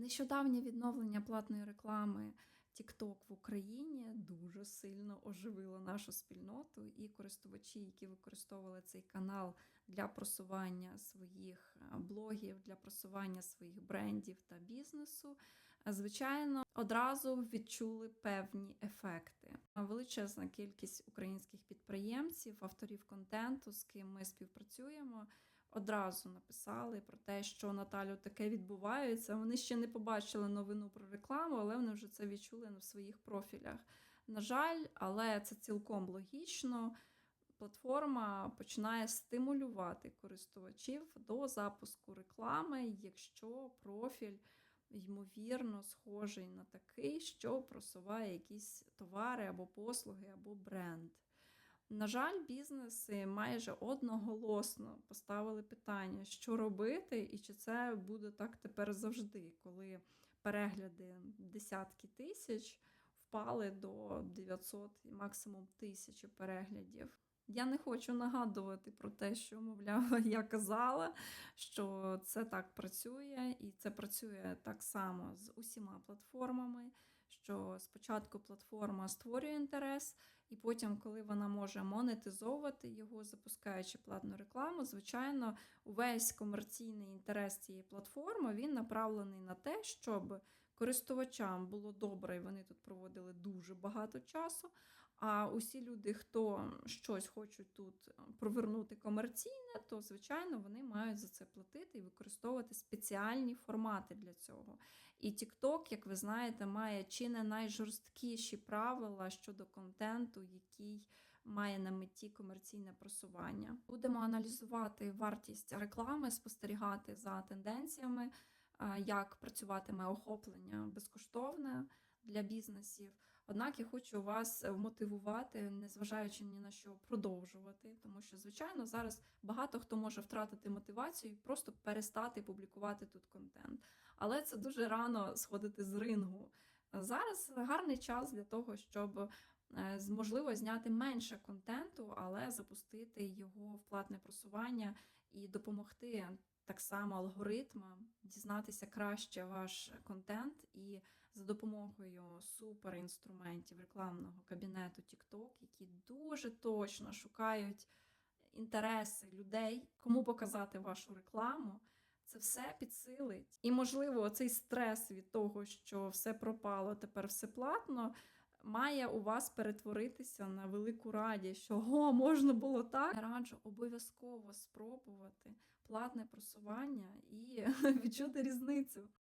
Нещодавнє відновлення платної реклами TikTok в Україні дуже сильно оживило нашу спільноту, і користувачі, які використовували цей канал для просування своїх е, блогів, для просування своїх брендів та бізнесу, звичайно, одразу відчули певні ефекти. Величезна кількість українських підприємців, авторів контенту, з ким ми співпрацюємо. Одразу написали про те, що Наталю таке відбувається. Вони ще не побачили новину про рекламу, але вони вже це відчули в своїх профілях. На жаль, але це цілком логічно. Платформа починає стимулювати користувачів до запуску реклами, якщо профіль, ймовірно, схожий на такий, що просуває якісь товари або послуги, або бренд. На жаль, бізнеси майже одноголосно поставили питання, що робити, і чи це буде так тепер завжди, коли перегляди десятки тисяч впали до 900 і максимум тисячі переглядів. Я не хочу нагадувати про те, що, мовляв, я казала, що це так працює, і це працює так само з усіма платформами. Що спочатку платформа створює інтерес, і потім, коли вона може монетизовувати його, запускаючи платну рекламу, звичайно, увесь комерційний інтерес цієї платформи він направлений на те, щоб користувачам було добре, і вони тут проводили дуже багато часу. А усі люди, хто щось хочуть тут провернути комерційне, то звичайно вони мають за це платити і використовувати спеціальні формати для цього. І TikTok, як ви знаєте, має чи не найжорсткіші правила щодо контенту, який має на меті комерційне просування. Будемо аналізувати вартість реклами, спостерігати за тенденціями, е, як працюватиме охоплення безкоштовне для бізнесів. Однак я хочу вас мотивувати, незважаючи ні на що продовжувати, тому що, звичайно, зараз багато хто може втратити мотивацію і просто перестати публікувати тут контент. Але це дуже рано сходити з рингу. Зараз гарний час для того, щоб е, можливо зняти менше контенту, але запустити його в платне просування і допомогти так само алгоритмам дізнатися краще ваш контент і за допомогою суперінструментів рекламного кабінету TikTok, які дуже точно шукають інтереси людей, кому показати вашу рекламу. Це все підсилить. І, можливо, цей стрес від того, що все пропало, тепер все платно, має у вас перетворитися на велику радість, що го, можна було так. Я раджу обов'язково спробувати платне просування і відчути різницю.